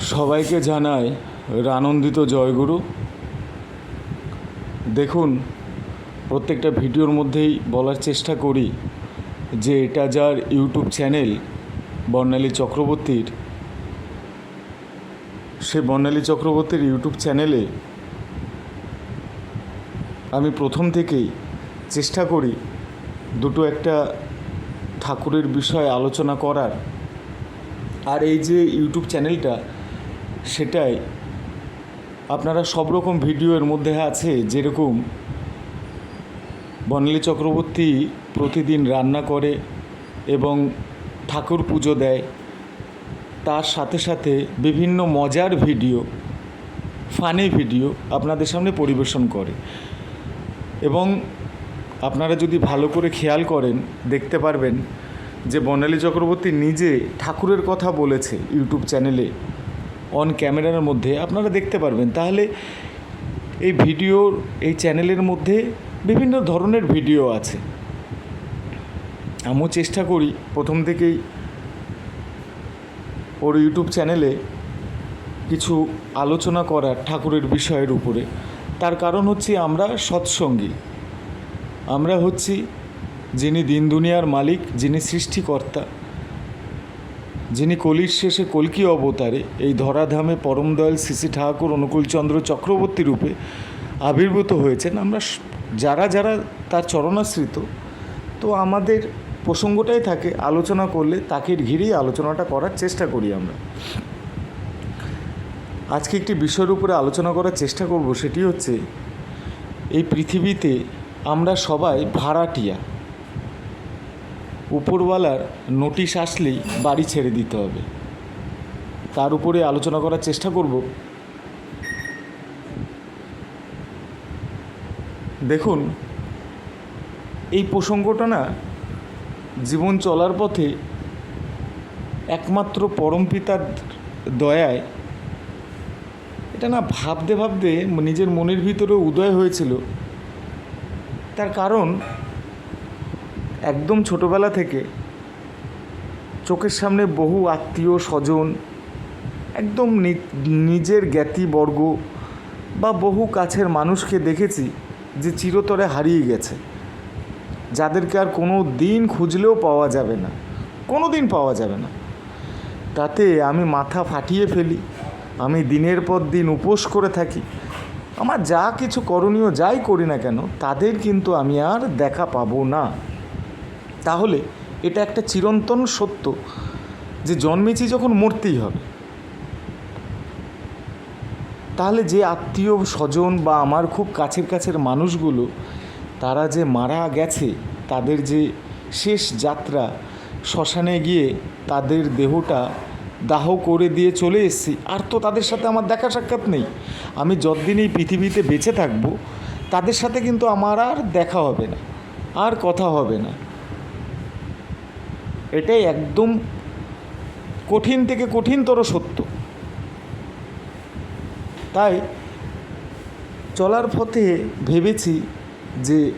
সবাইকে জানায় রানন্দিত জয়গুরু। দেখুন, প্রত্যেকটা ভিডিওর মধ্যেই বলার চেষ্টা করি যে এটা যার ইউটিউব চ্যানেল বর্ণালী চক্রবর্তীর, সে বর্ণালী চক্রবর্তীর ইউটিউব চ্যানেলে আমি প্রথম থেকেই চেষ্টা করি দুটো একটা ঠাকুরের বিষয়ে আলোচনা করার। আর এই যে ইউটিউব চ্যানেলটা সেটাই। আপনারা সব রকম ভিডিও এর মধ্যে আছে যেরকম বর্ণালী চক্রবর্তী প্রতিদিন রান্না করে এবং ঠাকুর পুজো দেয়। তার সাথে সাথে বিভিন্ন মজার ভিডিও, ফানি ভিডিও আপনাদের সামনে পরিবেশন করে। এবং আপনারা যদি ভালো করে খেয়াল করেন, দেখতে পারবেন যে বর্ণালী চক্রবর্তী নিজে ঠাকুরের কথা বলেছে ইউটিউব চ্যানেলে। অন ক্যামেরার মধ্যে আপনারা দেখতে পারবেন। তাহলে এই ভিডিওর এই চ্যানেলের মধ্যে বিভিন্ন ধরনের ভিডিও আছে। আমিও চেষ্টা করি প্রথম থেকেই ওর ইউটিউব চ্যানেলে কিছু আলোচনা করার ঠাকুরের বিষয়ের উপরে। তার কারণ হচ্ছে আমরা সৎসঙ্গী। আমরা হচ্ছি যিনি দিন দুনিয়ার মালিক, যিনি সৃষ্টিকর্তা। যিনি কলির শেষে কলকি অবতারে এই ধরাধামে পরম দয়াল শ্রী ঠাকুর, অনুকূলচন্দ্র চক্রবর্তী রূপে আবির্ভূত হয়েছেন। আমরা যারা যারা তার চরণাশ্রিত, তো আমাদের প্রসঙ্গটাই থাকে, আলোচনা করলে তাকে ঘিরেই আলোচনাটা করার চেষ্টা করি আমরা। আজকে একটি বিষয়ের উপরে আলোচনা করার চেষ্টা করব, সেটি হচ্ছে, এই পৃথিবীতে আমরা সবাই ভাড়াটিয়া। উপরওয়ালার নোটিশ আসলেই বাড়ি ছেড়ে দিতে হবে। তার উপরে আলোচনা করার চেষ্টা করব। দেখুন, এই প্রসঙ্গটা না জীবন চলার পথে একমাত্র পরম পিতার দয়ায় এটা না ভাবতে ভাবতে নিজের মনের ভিতরে উদয় হয়েছিল। তার কারণ একদম ছোটোবেলা থেকে চোখের সামনে বহু আত্মীয় স্বজন, একদম নিজের জ্ঞাতিবর্গ বা বহু কাছের মানুষকে দেখেছি যে চিরতরে হারিয়ে গেছে। যাদেরকে আর কোনো দিন খুঁজলেও পাওয়া যাবে না, কোনো দিন পাওয়া যাবে না। তাতে আমি মাথা ফাটিয়ে ফেলি, আমি দিনের পর দিন উপোস করে থাকি। আমার যা কিছু করণীয় যাই করি না কেন, তাদের কিন্তু আমি আর দেখা পাবো না। তাহলে এটা একটা চিরন্তন সত্য যে জন্মেছি যখন মরতেই হবে। তাহলে যে আত্মীয় স্বজন বা আমার খুব কাছের কাছের মানুষগুলো, তারা যে মারা গেছে, তাদের যে শেষ যাত্রা, শ্মশানে গিয়ে তাদের দেহটা দাহ করে দিয়ে চলে এসেছি, আর তো তাদের সাথে আমার দেখা সাক্ষাৎ নেই। আমি যতদিন এই পৃথিবীতে বেঁচে থাকব, তাদের সাথে কিন্তু আমার আর দেখা হবে না, আর কথা হবে না। এটাই একদম কঠিন থেকে কঠিনতর সত্য। তাই চলার পথে ভেবেছি যে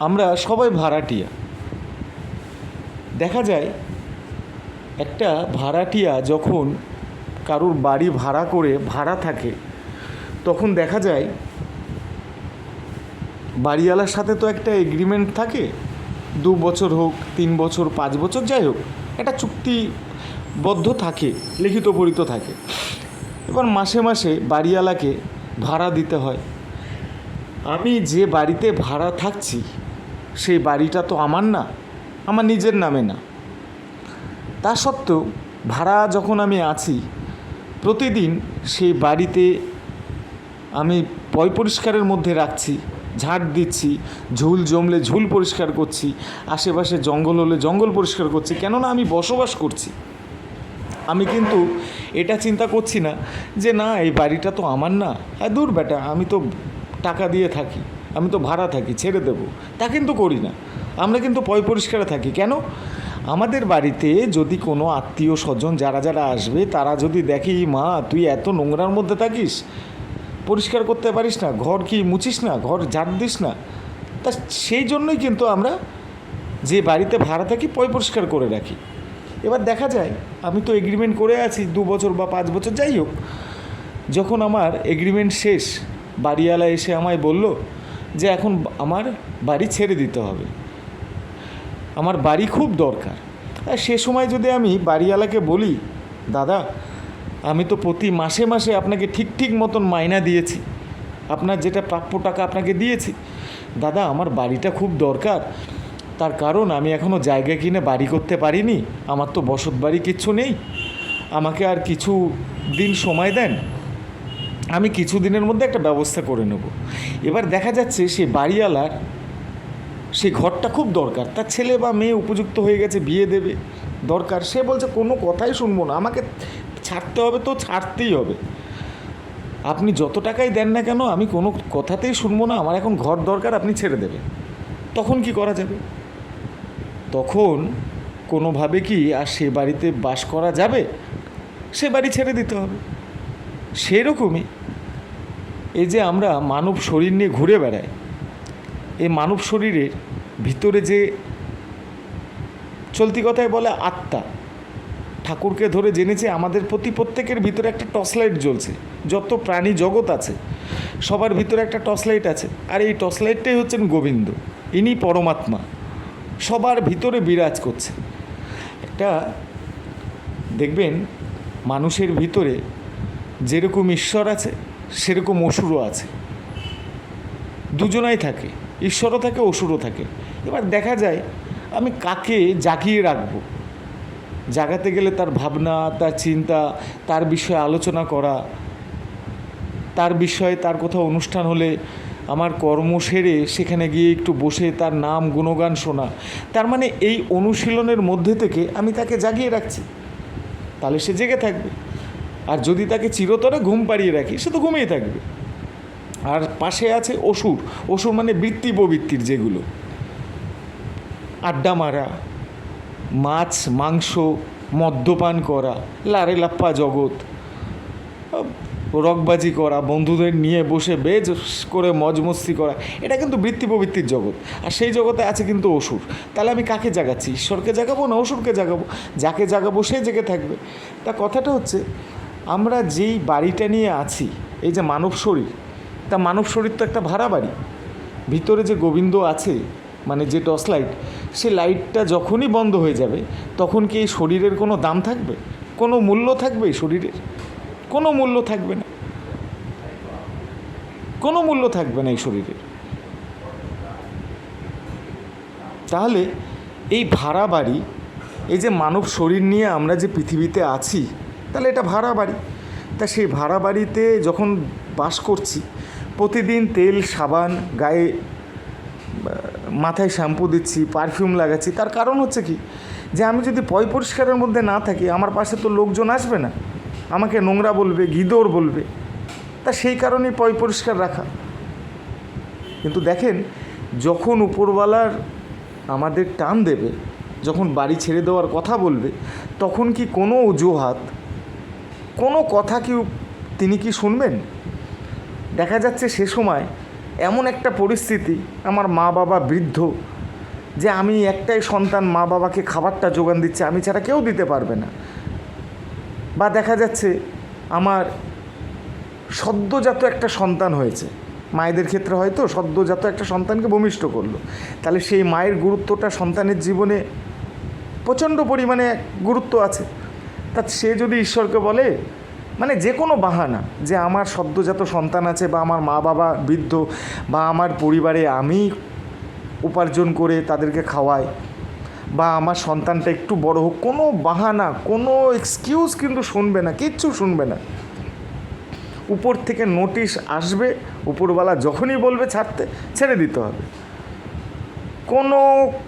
আমরা সবাই ভাড়াটিয়া। দেখা যায় একটা ভাড়াটিয়া যখন কারুর বাড়ি ভাড়া করে ভাড়া থাকে, তখন দেখা যায় বাড়িওয়ালার সাথে তো একটা এগ্রিমেন্ট থাকে। দু বছর হোক, তিন বছর, পাঁচ বছর, যাই হোক, একটা চুক্তিবদ্ধ থাকে, লিখিত পরিত থাকে। এবার মাসে মাসে বাড়িওয়ালাকে ভাড়া দিতে হয়। আমি যে বাড়িতে ভাড়া থাকছি, সেই বাড়িটা তো আমার না, আমার নিজের নামে না। তা সত্ত্বেও ভাড়া যখন আমি আছি, প্রতিদিন সেই বাড়িতে আমি পয় পরিষ্কারের মধ্যে রাখছি। ঝাড় দিচ্ছি, ঝুল জমলে ঝুল পরিষ্কার করছি, আশেপাশে জঙ্গল হলে জঙ্গল পরিষ্কার করছি, কেননা আমি বসবাস করছি। আমি কিন্তু এটা চিন্তা করছি না যে না, এই বাড়িটা তো আমার না। হ্যাঁ দূর বেটা, আমি তো টাকা দিয়ে থাকি, আমি তো ভাড়া থাকি, ছেড়ে দেবো। তা কিন্তু করি না। আমরা কিন্তু পয় পরিষ্কারে থাকি। কেন? আমাদের বাড়িতে যদি কোনো আত্মীয় স্বজন, যারা যারা আসবে, তারা যদি দেখে "ই মা, তুই এত নোংরার মধ্যে থাকিস? পরিষ্কার করতে পারিস না, ঘর কি মুছিস না, ঘর ঝাড় দিস না, তা সেই জন্যই কিন্তু আমরা যে বাড়িতে ভাড়া থাকি পয় পরিষ্কার করে রাখি। এবার দেখা যায়, আমি তো এগ্রিমেন্ট করে আছি দু বছর বা পাঁচ বছর, যাই হোক, যখন আমার এগ্রিমেন্ট শেষ, বাড়িওয়ালা এসে আমায় বলল যে এখন আমার বাড়ি ছেড়ে দিতে হবে। আমার বাড়ি খুব দরকার। সে সময় যদি আমি বাড়িওয়ালাকে বলি, দাদা আমি তো প্রতি মাসে মাসে আপনাকে ঠিক ঠিক মতন মাইনা দিয়েছি। আপনার যেটা প্রাপ্য টাকা আপনাকে দিয়েছি। দাদা, আমার বাড়িটা খুব দরকার। তার কারণ আমি এখনও জায়গা কিনে বাড়ি করতে পারিনি। আমার তো বসত বাড়ি কিচ্ছু নেই। আমাকে আর কিছু দিন সময় দেন। আমি কিছু দিনের মধ্যে একটা ব্যবস্থা করে নেব। এবার দেখা যাচ্ছে সে বাড়িওয়ালার সে ঘরটা খুব দরকার। তার ছেলে বা মেয়ে উপযুক্ত হয়ে গেছে, বিয়ে দেবে। দরকার। সে বলছে, কোনো কথাই শুনব না। আমাকে ছাড়তে হবে তো ছাড়তেই হবে। আপনি যত টাকাই দেন না কেন, আমি কোনো কথাতেই শুনব না, আমার এখন ঘর দরকার, আপনি ছেড়ে দেবেন। তখন কি করা যাবে? তখন কোনোভাবে কি আর সে বাড়িতে বাস করা যাবে? সে বাড়ি ছেড়ে দিতে হবে। সেরকমই এই যে আমরা মানব শরীর নিয়ে ঘুরে বেড়াই, এই মানব শরীরের ভিতরে যে চলতি কথায় বলে আত্মা ঠাকুরকে ধরে জেনেছে আমাদের প্রতি প্রত্যেকের ভিতরে একটা টর্চলাইট জ্বলছে। যত প্রাণী জগৎ আছে, সবার ভিতরে একটা টর্চলাইট আছে। আর এই টর্চলাইটটাই হচ্ছেন গোবিন্দ। ইনি পরমাত্মা। সবার ভিতরে বিরাজ করছে। একটা, দেখবেন, মানুষের ভিতরে যেরকম ঈশ্বর আছে, সেরকম অসুরও আছে। দুজনাই থাকে। ঈশ্বরও থাকে, অসুরও থাকে। এবার দেখা যায়, আমি কাকে জাগিয়ে রাখব? জাগাতে গেলে তার ভাবনা, তার চিন্তা, তার বিষয়ে আলোচনা করা, তার বিষয়ে তার কোথাও অনুষ্ঠান হলে আমার কর্ম সেরে সেখানে গিয়ে একটু বসে তার নাম গুণগান শোনা। তার মানে এই অনুশীলনের মধ্যে থেকে আমি তাকে জাগিয়ে রাখছি। তাহলে সে জেগে থাকবে। আর যদি তাকে চিরতরে ঘুম পাড়িয়ে রাখি, সে তো ঘুমিয়ে থাকবে। আর পাশে আছে অসুর। অসুর মানে বৃত্তি প্রবৃত্তির যেগুলো। আড্ডা মারা মাছ, মাংস, মদ্যপান করা, লারে লাপ্পা জগৎ। রকবাজি করা, বন্ধুদের নিয়ে বসে বেজ করে মজমস্তি করা, এটা কিন্তু বৃত্তি প্রবৃত্তির জগৎ। আর সেই জগতে আছে কিন্তু অসুর। তাহলে আমি কাকে জাগাচ্ছি? ঈশ্বরকে জাগাবো না অসুরকে জাগাবো? যাকে জাগাবো সে জেগে থাকবে। তা কথাটা হচ্ছে, আমরা যেই বাড়িটা নিয়ে আছি, এই যে মানব শরীর, তা মানব শরীর তো একটা ভাড়া বাড়ি। ভিতরে যে গোবিন্দ আছে মানে যে টর্চ লাইট সে লাইটটা যখনই বন্ধ হয়ে যাবে, তখন কি এই শরীরের কোনো দাম থাকবে? কোনো মূল্য থাকবে এই শরীরের? কোনো মূল্য থাকবে না। কোনো মূল্য থাকবে না এই শরীরের। তাহলে এই ভাড়া বাড়ি, এই যে মানব শরীর নিয়ে আমরা যে পৃথিবীতে আছি, তাহলে এটা ভাড়া বাড়ি। তা সেই ভাড়া বাড়িতে যখন বাস করছি, প্রতিদিন তেল, সাবান, গায়ে মাথায় শ্যাম্পু দিচ্ছি পারফিউম লাগাচ্ছি। তার কারণ হচ্ছে কি? যে আমি যদি পয় পরিষ্কারের মধ্যে না থাকি, আমার পাশে তো লোকজন আসবে না। আমাকে নোংরা বলবে, গিদোর বলবে। তা সেই কারণেই পয় পরিষ্কার রাখা। কিন্তু দেখেন, যখন উপরওয়ালার আমাদের টান দেবে, যখন বাড়ি ছেড়ে দেওয়ার কথা বলবে, তখন কি কোনো অজুহাত, কোনো কথা কি তিনি কি শুনবেন? দেখা যাচ্ছে সে সময় এমন একটা পরিস্থিতি আমার মা বাবা বৃদ্ধ যে আমি একটাই সন্তান, মা বাবাকে খাবারটা যোগান দিচ্ছে, আমি ছাড়া কেউ দিতে পারবে না। বা দেখা যাচ্ছে আমার সদ্যজাত একটা সন্তান হয়েছে। মায়েদের ক্ষেত্রে হয়তো সদ্যজাত একটা সন্তানকে ভূমিষ্ঠ করল। তাহলে সেই মায়ের গুরুত্বটা সন্তানের জীবনে প্রচণ্ড পরিমাণে গুরুত্ব আছে। তা সে যদি ঈশ্বরকে বলে মানে যে কোনো বাহানা, যে আমার সদ্যজাত সন্তান আছে বা আমার মা বাবা বৃদ্ধ বা আমার পরিবারে আমি উপার্জন করে তাদেরকে খাওয়াই বা আমার সন্তানটা একটু বড় হোক, কোনো বাহানা, কোনো এক্সকিউজ কিন্তু শুনবে না, কিচ্ছু শুনবে না। উপর থেকে নোটিশ আসবে, উপরওয়ালা যখনই বলবে ছাড়তে, ছেড়ে দিতে হবে। কোনো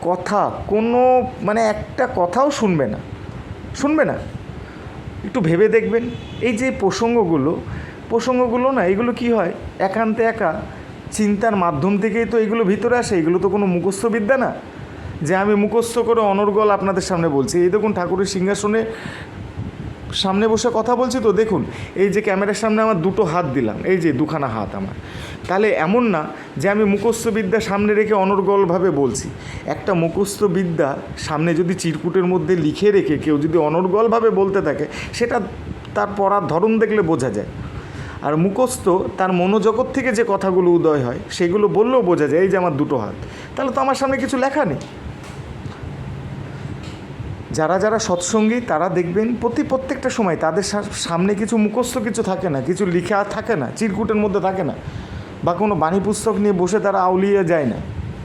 কথা, কোনো মানে একটা কথাও শুনবে না। শুনবে না। একটু ভেবে দেখবেন। এই যে প্রসঙ্গগুলো প্রসঙ্গগুলো না, এগুলো কি হয়? একান্তে একা চিন্তার মাধ্যম থেকেই তো এগুলো ভিতরে আসে। এগুলো তো কোনো মুখস্থ বিদ্যা না। যে আমি মুখস্থ করে অনর্গল আপনাদের সামনে বলছি। এই দেখুন, ঠাকুরের সিংহাসনে সামনে বসে কথা বলছি তো দেখুন, এই যে ক্যামেরার সামনে আমার দুটো হাত দিলাম। এই যে দুখানা হাত আমার। তাহলে এমন না যে আমি মুখস্থ বিদ্যা সামনে রেখে অনর্গলভাবে বলছি। একটা মুখস্থ বিদ্যা সামনে যদি চিরকুটের মধ্যে লিখে রেখে কেউ যদি অনর্গলভাবে বলতে থাকে, সেটা তার পড়ার ধরন দেখলে বোঝা যায়। আর মুখস্থ তার মনোজগৎ থেকে যে কথাগুলো উদয় হয়, সেগুলো বললেও বোঝা যায়, এই যে আমার দুটো হাত। তাহলে তো আমার সামনে কিছু লেখা নেই। যারা যারা সৎসঙ্গী, তারা দেখবেন প্রতি প্রত্যেকটা সময় তাদের সামনে কিছু মুখস্থ কিছু থাকে না, কিছু লিখা থাকে না, চিরকুটের মধ্যে থাকে না। বা কোনো বাণী পুস্তক নিয়ে বসে তারা আউলিয়ে যায় না।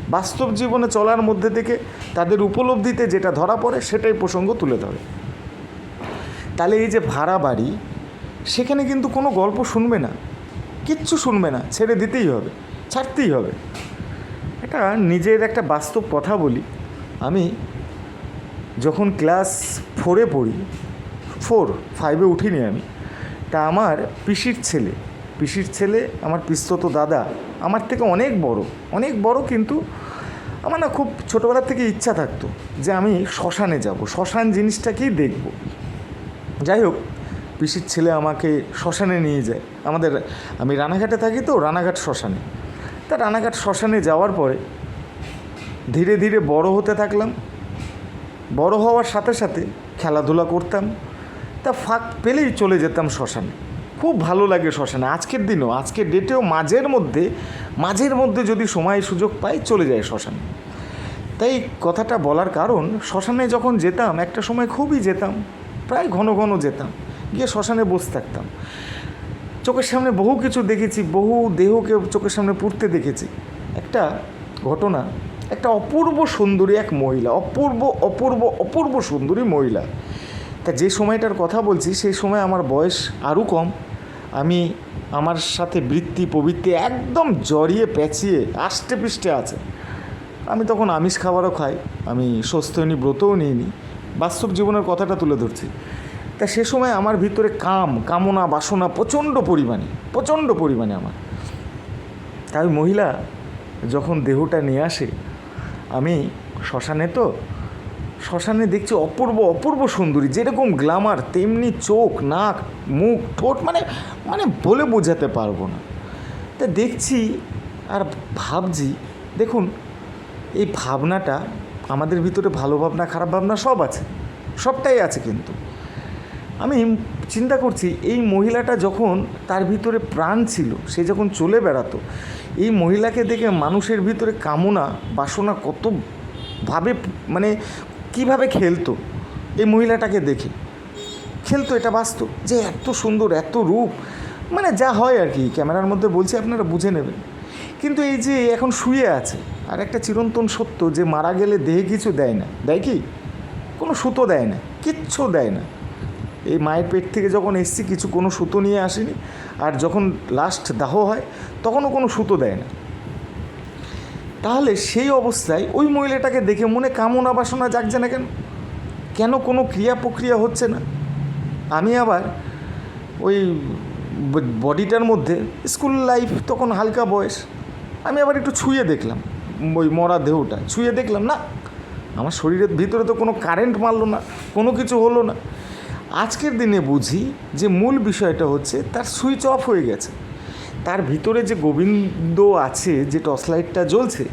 বাস্তব জীবনে চলার মধ্যে থেকে তাদের উপলব্ধিতে যেটা ধরা পড়ে, সেটাই প্রসঙ্গ তুলে ধরে। তাহলে এই যে ভাড়া বাড়ি, সেখানে কিন্তু কোনো গল্প শুনবে না। কিচ্ছু শুনবে না, ছেড়ে দিতেই হবে, ছাড়তেই হবে। এটা নিজের একটা বাস্তব কথা বলি। আমি যখন ক্লাস ফোরে পড়ি, ফোর ফাইভে উঠিনি আমি, তা আমার পিসির ছেলে পিসির ছেলে, আমার পিস্তত দাদা। আমার থেকে অনেক বড় অনেক বড় কিন্তু আমার না খুব ছোটোবেলার থেকে ইচ্ছা থাকতো যে আমি শ্মশানে যাব, শ্মশান জিনিসটাকেই দেখব। যাই হোক, পিসির ছেলে আমাকে শ্মশানে নিয়ে যায়। আমাদের, আমি রানাঘাটে থাকি তো, রানাঘাট শ্মশানে। তা রানাঘাট শ্মশানে যাওয়ার পরে ধীরে ধীরে বড় হতে থাকলাম। বড় হওয়ার সাথে সাথে খেলাধুলা করতাম। তা ফাঁক পেলেই চলে যেতাম শ্মশানে। খুব ভালো লাগে শ্মশানে। আজকের দিনও, আজকের ডেটেও মাঝের মধ্যে মাঝের মধ্যে যদি সময় সুযোগ পাই, চলে যায় শ্মশানে। তাই কথাটা বলার কারণ, শ্মশানে যখন যেতাম, একটা সময় খুবই যেতাম, প্রায় ঘন ঘন যেতাম, গিয়ে শ্মশানে বসে থাকতাম। চোখের সামনে বহু কিছু দেখেছি, বহু দেহকে চোখের সামনে পুড়তে দেখেছি। একটা ঘটনা, একটা অপূর্ব সুন্দরী এক মহিলা, অপূর্ব অপূর্ব অপূর্ব সুন্দরী মহিলা। তা যে সময়টার কথা বলছি, সেই সময় আমার বয়স আরও কম। আমি আমার সাথে বৃত্তি প্রবৃত্তি একদম জড়িয়ে পেঁচিয়ে আষ্টে পৃষ্ঠে আছে। আমি তখন আমিষ খাবারও খাই, আমি স্বস্থয়নী ব্রতও নিইনি, বাস্তব জীবনের কথাটা তুলে ধরছি। তা সে সময় আমার ভিতরে কাম, কামনা, বাসনা প্রচণ্ড পরিমাণে প্রচণ্ড পরিমাণে আমার। তাই মহিলা যখন দেহটা নিয়ে আসে, আমি শ্মশানে তো শ্মশানে দেখছি অপূর্ব অপূর্ব সুন্দরী। যেরকম গ্লামার তেমনি চোখ, নাক, মুখ, ঠোঁট মানে মানে বলে বোঝাতে পারব না। তা দেখছি আর ভাবছি, দেখুন, এই ভাবনাটা আমাদের ভিতরে ভালো ভাবনা, খারাপ ভাবনা সব আছে, সবটাই আছে কিন্তু। আমি চিন্তা করছি, এই মহিলাটা যখন তার ভিতরে প্রাণ ছিল, সে যখন চলে বেড়াতো, এই মহিলাকে দেখে মানুষের ভিতরে কামনা, বাসনা কত ভাবে মানে কীভাবে খেলতো? এই মহিলাটাকে দেখে। খেলতো, এটা বাস্তব যে এত সুন্দর, এত রূপ। মানে যা হয় আর কি, ক্যামেরার মধ্যে বলছি, আপনারা বুঝে নেবেন। কিন্তু এই যে এখন শুয়ে আছে, আর একটা চিরন্তন সত্য যে মারা গেলে দেহে কিছু দেয় না। দেয় কি? কোনো সুতো দেয় না, কিচ্ছু দেয় না। এই মায়ের পেট থেকে যখন এসছি, কিছু কোনো সুতো নিয়ে আসেনি। আর যখন লাস্ট দাহ হয়, তখনও কোনো সুতো দেয় না। তাহলে সেই অবস্থায় ওই মহিলাটাকে দেখে মনে কামনা বাসনা জাগছে না কেন? কেন কোনো ক্রিয়া প্রক্রিয়া হচ্ছে না? আমি আবার ওই বডিটার মধ্যে স্কুল লাইফ তখন হালকা বয়স। আমি আবার একটু ছুঁয়ে দেখলাম, ওই মরা দেহটা। ছুঁয়ে দেখলাম, না, আমার শরীরের ভিতরে তো কোনো কারেন্ট মারলো না, কোনো কিছু হলো না। আজকের দিনে বুঝি যে মূল বিষয়টা হচ্ছে তার সুইচ অফ হয়ে গেছে। তার ভিতরে যে গোবিন্দ আছে, যে টর্চ লাইটটা জ্বলছে,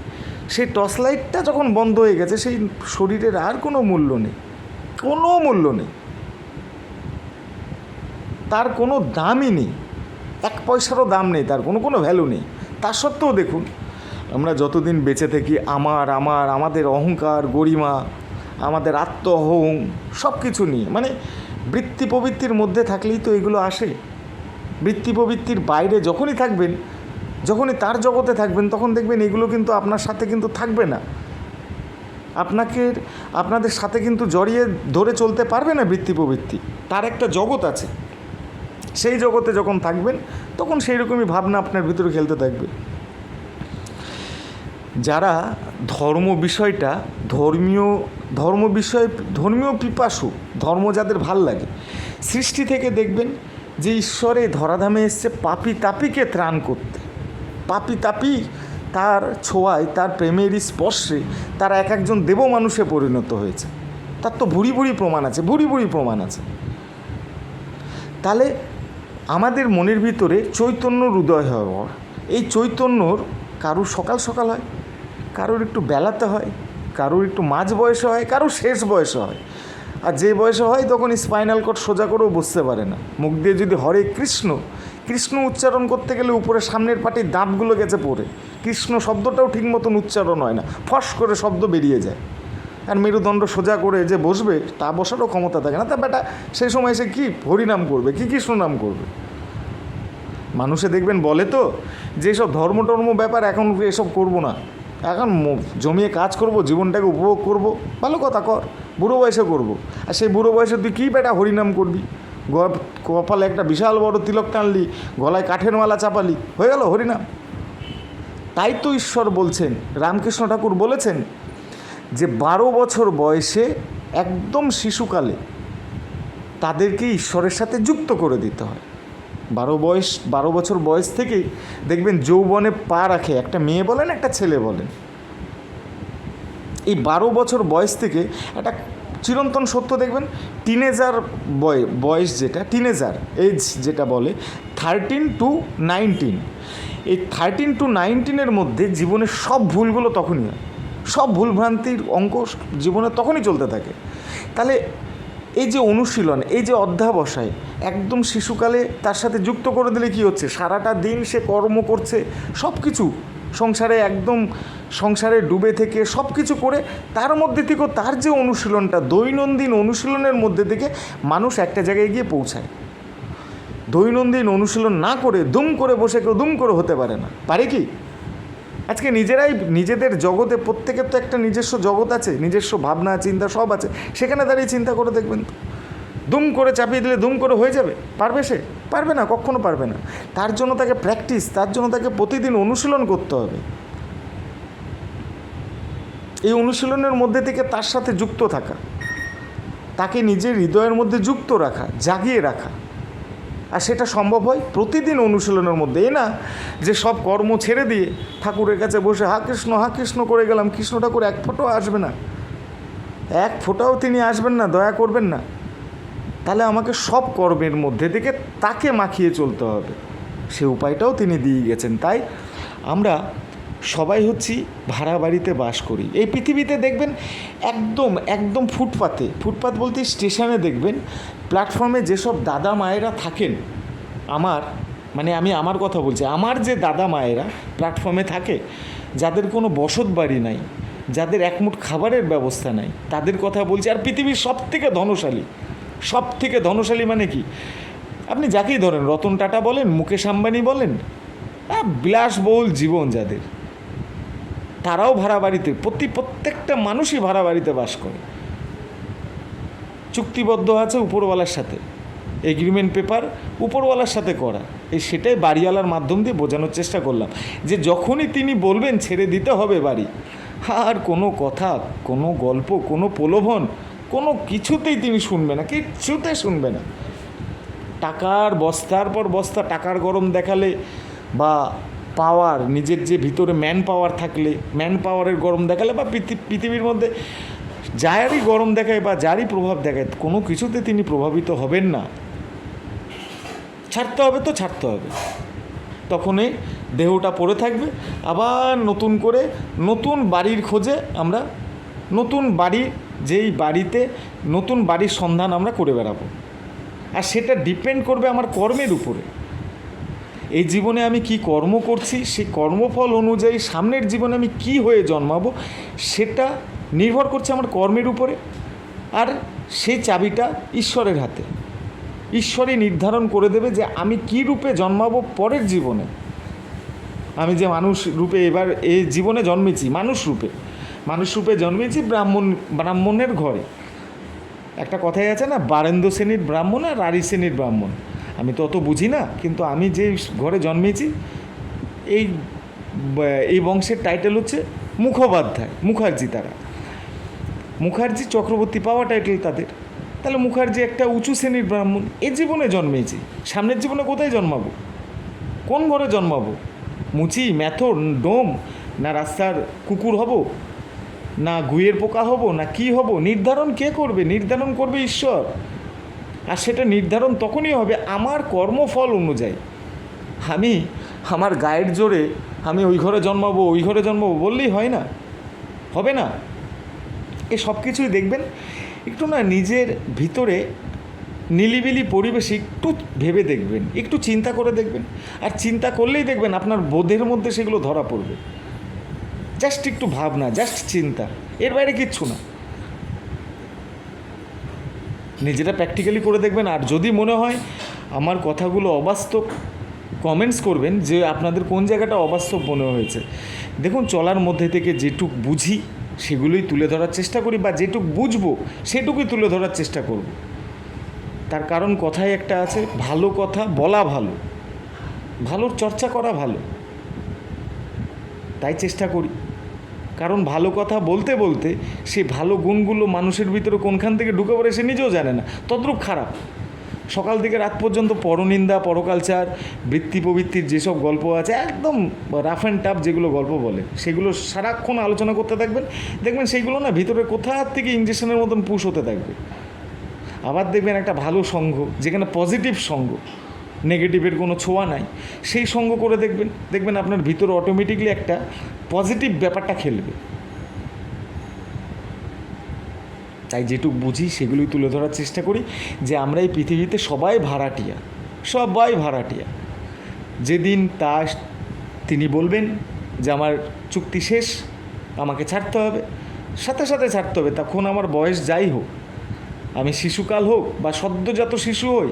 সেই টর্চ লাইটটা যখন বন্ধ হয়ে গেছে, সেই শরীরের আর কোনো মূল্য নেই। কোনো মূল্য নেই। তার কোনো দামই নেই। এক পয়সারও দাম নেই তার, কোনো কোনো ভ্যালু নেই। তা সত্ত্বেও দেখুন, আমরা যতদিন বেঁচে থাকি, আমার আমার, আমাদের অহংকার, গরিমা, আমাদের আত্মহং সব কিছু নিয়ে মানে বৃত্তি প্রবৃত্তির মধ্যে থাকলেই তো এগুলো আসে। বৃত্তি প্রবৃত্তির বাইরে যখনই থাকবেন, যখনই তার জগতে থাকবেন, তখন দেখবেন এগুলো কিন্তু আপনার সাথে কিন্তু থাকবে না। আপনাকে, আপনাদের সাথে কিন্তু জড়িয়ে ধরে চলতে পারবে না বৃত্তি প্রবৃত্তি। তার একটা জগৎ আছে। সেই জগতে যখন থাকবেন, তখন সেই রকমই ভাবনা আপনার ভিতরে খেলতে থাকবে। যারা ধর্ম বিষয়টা, ধর্মীয়, ধর্ম বিষয়, ধর্মীয় পিপাসু, ধর্ম যাদের ভালো লাগে, সৃষ্টি থেকে দেখবেন যে ঈশ্বরে ধরাধামে এসছে পাপি তাপিকে ত্রাণ করতে। পাপি তাপি তার ছোঁয়ায়, তার প্রেমের স্পর্শে, তারা এক একজন দেব মানুষে পরিণত হয়েছে। তার তো ভুড়ি ভুড়ি প্রমাণ আছে ভুড়ি ভুড়ি প্রমাণ আছে। তাহলে আমাদের মনের ভিতরে চৈতন্যর উদয় হয় ওর। এই চৈতন্যর কারুর সকাল সকাল হয়? কারোর একটু বেলাতে হয়? কারোর একটু মাঝ বয়সে হয়? কারোর শেষ বয়সে হয়? আর যে বয়সে হয় তখন স্পাইনাল কট সোজা করেও বসতে পারে না। মুখ দিয়ে যদি হরে কৃষ্ণ কৃষ্ণ উচ্চারণ করতে গেলে উপরে সামনের পাটির দাঁতগুলো গেছে পড়ে। কৃষ্ণ শব্দটাও ঠিক মতন উচ্চারণ হয় না, ফস করে শব্দ বেরিয়ে যায়। আর মেরুদণ্ড সোজা করে যে বসবে, তা বসারও ক্ষমতা থাকে না। তা বেটা সেই সময় সে কী হরিনাম করবে, কী কৃষ্ণ নাম করবে? মানুষে দেখবেন বলে তো, যে সব ধর্ম টর্ম ব্যাপার এখন এসব করব না। এখন জমিয়ে কাজ করব, জীবনটাকে উপভোগ করব, ভালো কথা কর, বুড়ো বয়সে করব। আর সেই বুড়ো বয়সে তুই কী বেটা হরিনাম করবি? কপালে একটা বিশাল বড় তিলক টানলি, গলায় কাঠের মালা চাপালি, হয়ে গেল হরিনাম। তাই তো ঈশ্বর বলছেন, রামকৃষ্ণ ঠাকুর বলেছেন যে বারো বছর বয়সে একদম শিশুকালে তাদেরকে ঈশ্বরের সাথে যুক্ত করে দিতে হয়। বারো বয়স, বারো বছর বয়স থেকেই দেখবেন যৌবনে পা রাখে। একটা মেয়ে বলেন, একটা ছেলে বলেন। এই বারো বছর বয়স থেকে একটা চিরন্তন সত্য দেখবেন টিনেজার বয়, বয়স যেটা টিনেজার এজ যেটা বলে থার্টিন টু নাইনটিন এই থার্টিন টু নাইনটিনের মধ্যে জীবনের সব ভুলগুলো তখনই হয়। সব ভুলভ্রান্তির অঙ্ক জীবনে তখনই চলতে থাকে। তাহলে এই যে অনুশীলন, এই যে অধ্যাবসায়, একদম শিশুকালে তার সাথে যুক্ত করে দিলে কি হচ্ছে? সারাটা দিন সে কর্ম করছে সব কিছু সংসারে একদম সংসারে ডুবে থেকে সব কিছু করে, তার মধ্যে থেকেও তার যে অনুশীলনটা, দৈনন্দিন অনুশীলনের মধ্যে থেকে মানুষ একটা জায়গায় গিয়ে পৌঁছায়। দৈনন্দিন অনুশীলন না করে দুম করে বসে কেউ দুম করে হতে পারে না। পারে কি? আজকে নিজেরাই নিজেদের জগতে প্রত্যেকের তো একটা নিজস্ব জগৎ আছে, নিজস্ব ভাবনা, চিন্তা সব আছে। সেখানে দাঁড়িয়ে চিন্তা করে দেখবেন তো। দুম করে চাপিয়ে দিলে দুম করে হয়ে যাবে। পারবে সে? পারবে না, কখনো পারবে না। তার জন্য তাকে প্র্যাকটিস তার জন্য তাকে প্রতিদিন অনুশীলন করতে হবে। এই অনুশীলনের মধ্যে থেকে তার সাথে যুক্ত থাকা। তাকে নিজের হৃদয়ের মধ্যে যুক্ত রাখা, জাগিয়ে রাখা। আর সেটা সম্ভব হয় প্রতিদিন অনুশীলনের মধ্যে এই না? যে সব কর্ম ছেড়ে দিয়ে ঠাকুরের কাছে বসে, হা কৃষ্ণ হা কৃষ্ণ, করে গেলাম কৃষ্ণ ঠাকুর এক ফোঁটাও আসবে না। এক ফোঁটাও তিনি আসবেন না, দয়া করবেন না। তাহলে আমাকে সব কর্মের মধ্যে থেকে তাকে মাখিয়ে চলতে হবে। সে উপায়টাও তিনি দিয়ে গেছেন। তাই আমরা সবাই হচ্ছি ভাড়া বাড়িতে বাস করি। এই পৃথিবীতে দেখবেন একদম একদম ফুটপাতে, ফুটপাত বলতে স্টেশনে দেখবেন প্ল্যাটফর্মে যেসব দাদা মায়েরা থাকেন, আমার মানে আমি আমার কথা বলছি, আমার যে দাদা মায়েরা প্ল্যাটফর্মে থাকে, যাদের কোনো বসত বাড়ি নাই, যাদের একমুঠ খাবারের ব্যবস্থা নাই, তাদের কথা বলছি। আর পৃথিবীর সব থেকে ধনশালী সব থেকে ধনশালী মানে কি? আপনি যাকেই ধরেন, রতন টাটা বলেন, মুকেশ আম্বানি বলেন বিলাসবহুল জীবন যাদের, তারাও ভাড়া বাড়িতে, প্রতি, প্রত্যেকটা মানুষই ভাড়া বাড়িতে বাস করে। চুক্তিবদ্ধ আছে উপরওয়ালার সাথে। এগ্রিমেন্ট পেপার উপরওয়ালার সাথে করা। এই সেটাই বাড়িওয়ালার মাধ্যম দিয়ে বোঝানোর চেষ্টা করলাম। যে যখনই তিনি বলবেন ছেড়ে দিতে হবে বাড়ি, আর কোনো কথা, কোনো গল্প, কোনো প্রলোভন, কোনো কিছুতেই তিনি শুনবে না, কিচ্ছুতে শুনবে না। টাকার বস্তার পর বস্তা টাকার গরম দেখালে বা পাওয়ার, নিজের যে ভিতরে ম্যান পাওয়ার থাকলে ম্যান পাওয়ারের গরম দেখালে বা পৃথিবীর মধ্যে যারই গরম দেখায় বা যারই প্রভাব দেখায়, কোনো কিছুতে তিনি প্রভাবিত হবেন না। ছাড়তে হবে তো ছাড়তে হবে। তখনই দেহটা পড়ে থাকবে, আবার নতুন করে নতুন বাড়ির খোঁজে আমরা নতুন বাড়ি, যেই বাড়িতে নতুন বাড়ির সন্ধান আমরা করে বেড়াবো। আর সেটা ডিপেন্ড করবে আমার কর্মের উপরে। এই জীবনে আমি কি কর্ম করছি, সেই কর্মফল অনুযায়ী সামনের জীবনে আমি কি হয়ে জন্মাবো, সেটা নির্ভর করছে আমার কর্মের উপরে আর সেই চাবিটা ঈশ্বরের হাতে। ঈশ্বরই নির্ধারণ করে দেবে যে আমি কি রূপে জন্মাবো পরের জীবনে। আমি যে মানুষ রূপে এবার এই জীবনে জন্মেছি, মানুষ রূপে। মানুষ রূপে জন্মেছি ব্রাহ্মণ, ব্রাহ্মণের ঘরে। একটা কথাই আছে না, বারেন্দ্র শ্রেণির ব্রাহ্মণ আর রারি শ্রেণির ব্রাহ্মণ। আমি তো অত বুঝি না, কিন্তু আমি যে ঘরে জন্মেছি, এই এই বংশের টাইটেল হচ্ছে মুখোপাধ্যায়, মুখার্জি তারা। মুখার্জি চক্রবর্তী পাওয়া টাইটেল তাদের। তাহলে মুখার্জি একটা উঁচু শ্রেণির ব্রাহ্মণ, এ জীবনে জন্মেছি। সামনের জীবনে কোথায় জন্মাবো? কোন ঘরে জন্মাবো? মুচি, ম্যাথর, ডোম, না রাস্তার কুকুর হব? না গুয়ের পোকা হব? না কি হব? নির্ধারণ কে করবে? নির্ধারণ করবে ঈশ্বর। আর সেটা নির্ধারণ তখনই হবে আমার কর্মফল অনুযায়ী। আমি, আমার গায়ের জোরে আমি ওই ঘরে জন্মাবো, ওই ঘরে জন্মাবো বললেই হয় না? হবে না? এ সব কিছুই দেখবেন। একটু না নিজের ভিতরে নিলিবিলি পরিবেশে একটু ভেবে দেখবেন, একটু চিন্তা করে দেখবেন। আর চিন্তা করলেই দেখবেন আপনার বোধের মধ্যে সেগুলো ধরা পড়বে। জাস্ট একটু ভাবনা, জাস্ট চিন্তা, এর বাইরে কিচ্ছু না। নিজেরা প্র্যাকটিক্যালি করে দেখবেন। আর যদি মনে হয় আমার কথাগুলো অবাস্তব কমেন্টস করবেন যে আপনাদের কোন জায়গাটা অবাস্তব মনে হয়েছে। দেখুন, চলার মধ্যে থেকে যেটুক বুঝি সেগুলোই তুলে ধরার চেষ্টা করি বা যেটুকু বুঝব সেটুকুই তুলে ধরার চেষ্টা করব। তার কারণ কথাই একটা আছে, ভালো কথা বলা ভালো, ভালোর চর্চা করা ভালো। তাই চেষ্টা করি। কারণ ভালো কথা বলতে বলতে সে ভালো গুণগুলো মানুষের ভিতরে কোনখান থেকে ঢুকে পড়ে সে নিজেও জানে না, তদ্রূপ খারাপ। সকাল থেকে রাত পর্যন্ত পরনিন্দা, পরকালচার, বৃত্তি প্রবৃত্তির যেসব গল্প আছে, একদম রাফ অ্যান্ড টাফ যেগুলো গল্প বলে, সেগুলো সারাক্ষণ আলোচনা করতে থাকবেন। দেখবেন সেইগুলো না ভিতরে কোথা থেকে ইঞ্জেকশনের মতন পুশ হতে থাকবে। আবার দেখবেন একটা ভালো সঙ্গ, যেখানে পজিটিভ সঙ্গ নেগেটিভের কোনো ছোঁয়া নাই, সেই সঙ্গ করে দেখবেন দেখবেন আপনার ভিতরে অটোমেটিকলি একটা পজিটিভ ব্যাপারটা খেলবে। তাই যেটুক বুঝি সেগুলোই তুলে ধরার চেষ্টা করি যে আমরা এই পৃথিবীতে সবাই ভাড়াটিয়া সবাই ভাড়াটিয়া। যেদিন তা তিনি বলবেন যে আমার চুক্তি শেষ, আমাকে ছাড়তে হবে, সাথে সাথে ছাড়তে হবে, তখন আমার বয়স যাই হোক, আমি শিশুকাল হোক বা সদ্যজাত শিশু হই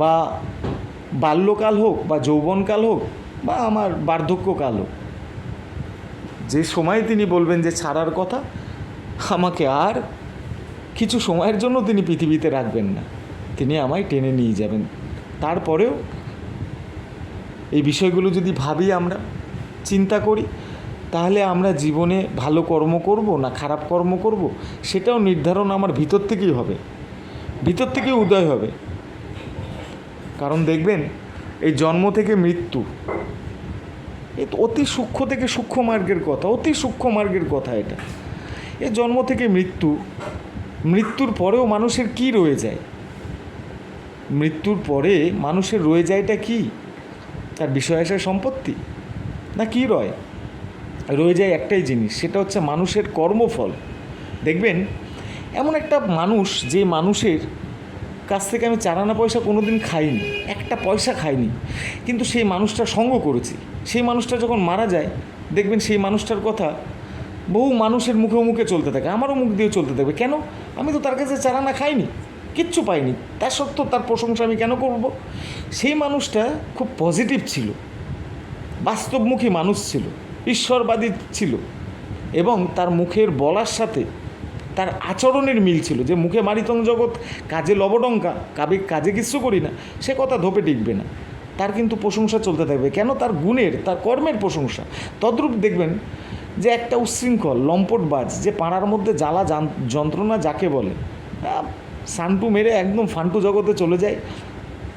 বা বাল্যকাল হোক বা যৌবনকাল হোক বা আমার বার্ধক্যকাল হোক, যে সময় তিনি বলবেন যে ছাড়ার কথা, আমাকে আর কিছু সময়ের জন্য তিনি পৃথিবীতে রাখবেন না। তিনি আমায় টেনে নিয়ে যাবেন। তারপরেও এই বিষয়গুলো যদি ভাবি আমরা, চিন্তা করি, তাহলে আমরা জীবনে ভালো কর্ম করব না খারাপ কর্ম করব, সেটাও নির্ধারণ আমার ভিতর থেকেই হবে। ভিতর থেকেই উদয় হবে। কারণ দেখবেন, এই জন্ম থেকে মৃত্যু, এ তো অতি সূক্ষ্ম থেকে সূক্ষ্ম মার্গের কথা, অতি সূক্ষ্ম মার্গের কথা এটা। এ জন্ম থেকে মৃত্যু মৃত্যুর পরেও মানুষের কি রয়ে যায়? মৃত্যুর পরে মানুষের রয়ে যায়টা কি? তার বিষয় আসার সম্পত্তি? না কি রয়? রয়ে যায় একটাই জিনিস, সেটা হচ্ছে মানুষের কর্মফল। দেখবেন, এমন একটা মানুষ যে মানুষের কাছ থেকে আমি চারানা পয়সা কোনো দিন খাইনি, একটা পয়সা খাইনি, কিন্তু সেই মানুষটা সঙ্গ করেছি। সেই মানুষটা যখন মারা যায়, দেখবেন সেই মানুষটার কথা বহু মানুষের মুখে মুখে চলতে থাকে, আমারও মুখ দিয়ে চলতে থাকবে। কেন? আমি তো তার কাছে চারানা খাইনি, কিচ্ছু পাইনি। তার সত্ত্বেও তার প্রশংসা আমি কেন করব? সেই মানুষটা খুব পজিটিভ ছিল, বাস্তবমুখী মানুষ ছিল, ঈশ্বরবাদী ছিল এবং তার মুখের বলার সাথে তার আচরণের মিল ছিল যে মুখে মারিতং জগৎ, কাজে লবডঙ্কা কাবে কাজে কিচ্ছু করি না, সে কথা ধোপে টিকবে না। তার কিন্তু প্রশংসা চলতে থাকবে। কেন? তার গুণের, তার কর্মের প্রশংসা। তদ্রূপ দেখবেন যে একটা উচ্ছৃঙ্খল লম্পটবাজ, যে পাড়ার মধ্যে জ্বালা যান- যন্ত্রণা যাকে বলে। সান্টু মেরে একদম ফান্টু জগতে চলে যায়।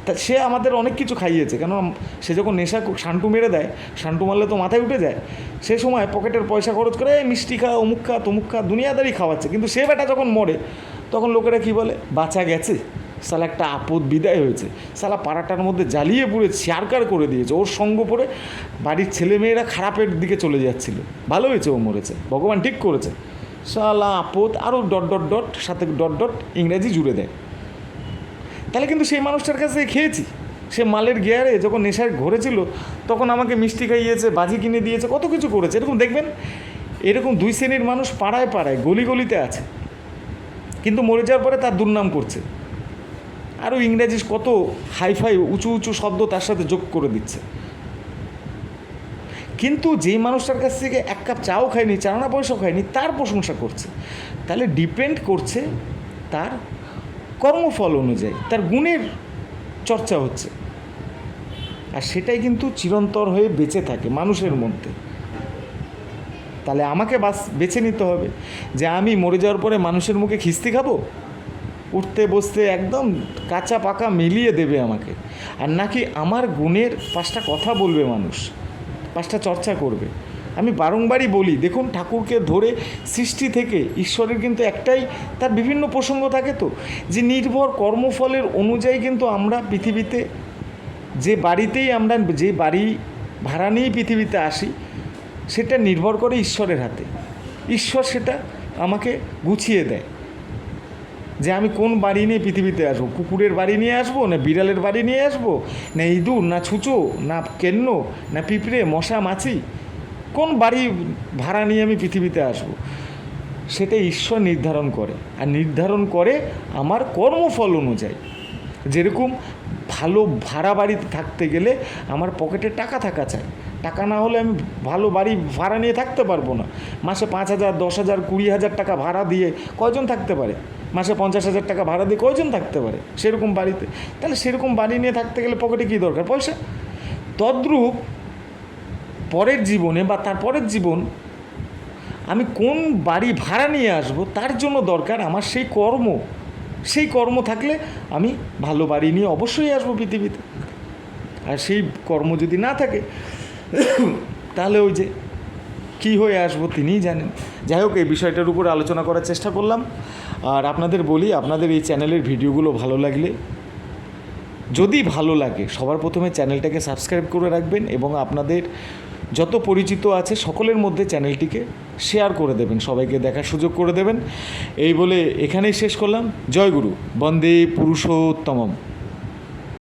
তা সে আমাদের অনেক কিছু খাইয়েছে কেন সে যখন নেশা শান্টু মেরে দেয় শান্টু মারলে তো মাথায় উঠে যায়। সে সময় পকেটের পয়সা খরচ করে "এই মিষ্টি খা অমুক খা, তমুক খা, দুনিয়াদারি খাওয়াচ্ছে। কিন্তু সে বেটা যখন মরে, তখন লোকেরা কি বলে, বাঁচা গেছে। সালা একটা আপদ বিদায় হয়েছে। সালা পাড়াটার মধ্যে জ্বালিয়ে পুড়ে ছাড়কার করে দিয়েছে। ওর সঙ্গ পড়ে বাড়ির ছেলেমেয়েরা খারাপের দিকে চলে যাচ্ছিল। ভালো হয়েছে ও মরেছে। ভগবান ঠিক করেছে। সালা আপদ আরও ডট ডট ডট, সাথে ডট ডট ইংরেজি জুড়ে দেয়। তাহলে কিন্তু সেই মানুষটার কাছে খেয়েছি। সে মালের গিয়ারে যখন নেশায় ঘরেছিল, তখন আমাকে মিষ্টি খাইয়েছে, বাজি কিনে দিয়েছে, কত কিছু করেছে। এরকম দেখবেন, এরকম দুই শ্রেণির মানুষ পাড়ায় পাড়ায়, গলি গলিতে আছে। কিন্তু মরে যাওয়ার পরে তার দুর্নাম করছে। আরও ইংরেজি কত হাইফাই উঁচু উঁচু শব্দ তার সাথে যোগ করে দিচ্ছে। কিন্তু যেই মানুষটার কাছ থেকে এক কাপ চাও খায়নি, চারানা পয়সাও খায়নি, তার প্রশংসা করছে। তাহলে ডিপেন্ড করছে তার কর্মফল অনুযায়ী, তার গুণের চর্চা হচ্ছে। আর সেটাই কিন্তু চিরন্তর হয়ে বেঁচে থাকে মানুষের মধ্যে। তাহলে আমাকে বাস, বেছে নিতে হবে যে আমি মরে যাওয়ার পরে মানুষের মুখে খিস্তি খাব? উঠতে বসতে একদম কাঁচা পাকা মিলিয়ে দেবে আমাকে। আর নাকি আমার গুণের পাঁচটা কথা বলবে মানুষ, পাঁচটা চর্চা করবে। আমি বারংবারই বলি, দেখুন ঠাকুরকে ধরে সৃষ্টি থেকে ঈশ্বরের কিন্তু একটাই, তার বিভিন্ন প্রসঙ্গ থাকে তো, যে নির্ভর কর্মফলের অনুযায়ী কিন্তু আমরা পৃথিবীতে, যে বাড়িতেই আমরা, যে বাড়ি ভাড়া নিয়েই পৃথিবীতে আসি, সেটা নির্ভর করে ঈশ্বরের হাতে। ঈশ্বর সেটা আমাকে গুছিয়ে দেয়। যে আমি কোন বাড়ি নিয়ে পৃথিবীতে আসব? কুকুরের বাড়ি নিয়ে আসব? না বিড়ালের বাড়ি নিয়ে আসব? না ইঁদুর? না ছুঁচো? না কেন্ন? না পিঁপড়ে? মশা? মাছি? কোন বাড়ি ভাড়া নিয়ে আমি পৃথিবীতে আসব? সেটা ঈশ্বর নির্ধারণ করে। আর নির্ধারণ করে আমার কর্মফল অনুযায়ী। যেরকম ভালো ভাড়া বাড়িতে থাকতে গেলে আমার পকেটে টাকা থাকা চাই। টাকা না হলে আমি ভালো বাড়ি ভাড়া নিয়ে থাকতে পারব না। মাসে পাঁচ হাজার, দশ হাজার, কুড়ি হাজার টাকা ভাড়া দিয়ে কয়জন থাকতে পারে? মাসে পঞ্চাশ হাজার টাকা ভাড়া দিয়ে কয়জন থাকতে পারে সেরকম বাড়িতে? তাহলে সেরকম বাড়ি নিয়ে থাকতে গেলে পকেটে কী দরকার? পয়সা। তদ্রূপ পরের জীবনে বা তার পরের জীবন আমি কোন বাড়ি ভাড়া নিয়ে আসব তার জন্য দরকার আমার সেই কর্ম। সেই কর্ম থাকলে আমি ভালো বাড়ি নিয়ে অবশ্যই আসব পৃথিবীতে। আর সেই কর্ম যদি না থাকে, তাহলে ওই যে কী হয়ে আসব তিনিই জানেন। যাই হোক, এই বিষয়টার উপর আলোচনা করার চেষ্টা করলাম। আর আপনাদের বলি, আপনাদের এই চ্যানেলের ভিডিওগুলো ভালো লাগলে, যদি ভালো লাগে, সবার প্রথমে চ্যানেলটাকে সাবস্ক্রাইব করে রাখবেন এবং আপনাদের যত পরিচিত আছে সকলের মধ্যে চ্যানেলটিকে শেয়ার করে দেবেন, সবাইকে দেখার সুযোগ করে দেবেন। এই বলে এখানেই শেষ করলাম। জয়গুরু বন্দে পুরুষোত্তমম।